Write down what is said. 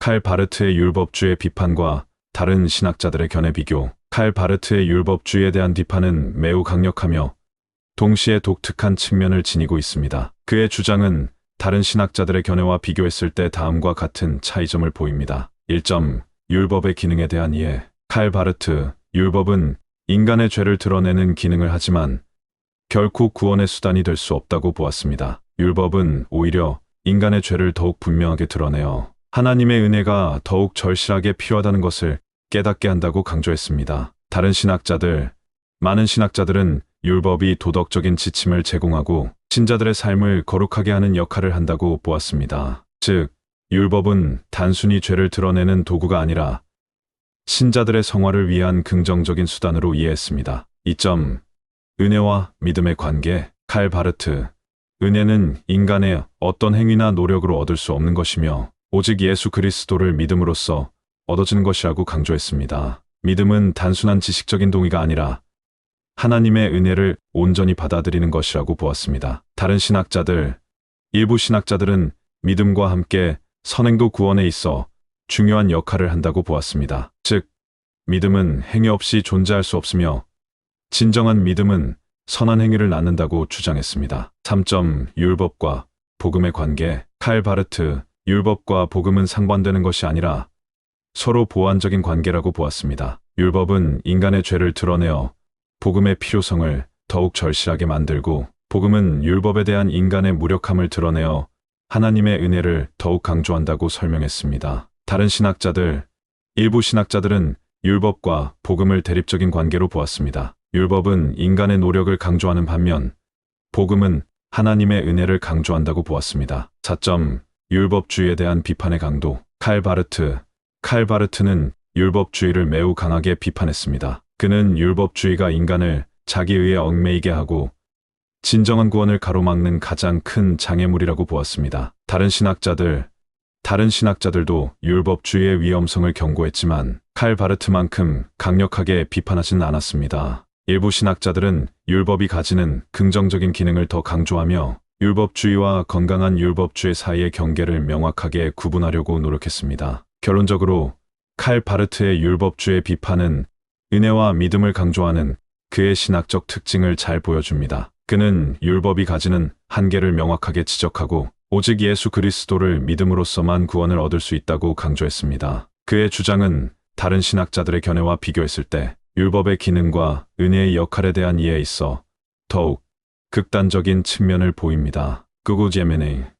칼 바르트의 율법주의 비판과 다른 신학자들의 견해 비교. 칼 바르트의 율법주의에 대한 비판은 매우 강력하며 동시에 독특한 측면을 지니고 있습니다. 그의 주장은 다른 신학자들의 견해와 비교했을 때 다음과 같은 차이점을 보입니다. 1점. 율법의 기능에 대한 이해. 칼 바르트, 율법은 인간의 죄를 드러내는 기능을 하지만 결코 구원의 수단이 될 수 없다고 보았습니다. 율법은 오히려 인간의 죄를 더욱 분명하게 드러내어 하나님의 은혜가 더욱 절실하게 필요하다는 것을 깨닫게 한다고 강조했습니다. 다른 신학자들, 많은 신학자들은 율법이 도덕적인 지침을 제공하고 신자들의 삶을 거룩하게 하는 역할을 한다고 보았습니다. 즉, 율법은 단순히 죄를 드러내는 도구가 아니라 신자들의 성화를 위한 긍정적인 수단으로 이해했습니다. 2점. 은혜와 믿음의 관계. 칼 바르트. 은혜는 인간의 어떤 행위나 노력으로 얻을 수 없는 것이며 오직 예수 그리스도를 믿음으로써 얻어지는 것이라고 강조했습니다. 믿음은 단순한 지식적인 동의가 아니라 하나님의 은혜를 온전히 받아들이는 것이라고 보았습니다. 다른 신학자들, 일부 신학자들은 믿음과 함께 선행도 구원에 있어 중요한 역할을 한다고 보았습니다. 즉, 믿음은 행위 없이 존재할 수 없으며 진정한 믿음은 선한 행위를 낳는다고 주장했습니다. 3점 율법과 복음의 관계 칼 바르트 율법과 복음은 상반되는 것이 아니라 서로 보완적인 관계라고 보았습니다. 율법은 인간의 죄를 드러내어 복음의 필요성을 더욱 절실하게 만들고 복음은 율법에 대한 인간의 무력함을 드러내어 하나님의 은혜를 더욱 강조한다고 설명했습니다. 다른 신학자들, 일부 신학자들은 율법과 복음을 대립적인 관계로 보았습니다. 율법은 인간의 노력을 강조하는 반면 복음은 하나님의 은혜를 강조한다고 보았습니다. 4점 율법주의에 대한 비판의 강도 칼 바르트 칼 바르트는 율법주의를 매우 강하게 비판했습니다. 그는 율법주의가 인간을 자기의에 얽매이게 하고 진정한 구원을 가로막는 가장 큰 장애물이라고 보았습니다. 다른 신학자들, 다른 신학자들도 율법주의의 위험성을 경고했지만 칼 바르트만큼 강력하게 비판하지는 않았습니다. 일부 신학자들은 율법이 가지는 긍정적인 기능을 더 강조하며 율법주의와 건강한 율법주의 사이의 경계를 명확하게 구분하려고 노력했습니다. 결론적으로 칼 바르트의 율법주의 비판은 은혜와 믿음을 강조하는 그의 신학적 특징을 잘 보여줍니다. 그는 율법이 가지는 한계를 명확하게 지적하고 오직 예수 그리스도를 믿음으로써만 구원을 얻을 수 있다고 강조했습니다. 그의 주장은 다른 신학자들의 견해와 비교했을 때 율법의 기능과 은혜의 역할에 대한 이해에 있어 더욱 극단적인 측면을 보입니다. 그고 제메네